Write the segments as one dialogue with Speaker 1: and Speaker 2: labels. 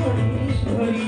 Speaker 1: पंढरी बाळ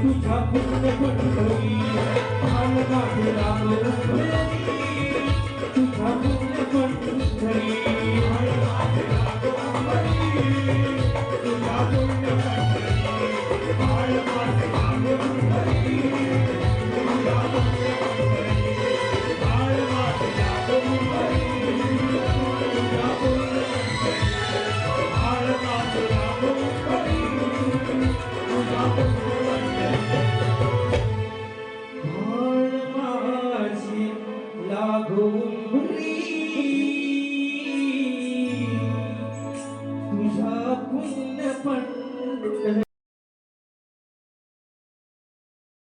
Speaker 1: तुझा पुण्य पंढरी पाल काढला तुझा पुण्य पंढरी पाल काढला तुझा
Speaker 2: पुण्य पंढरी पाल Raghumbri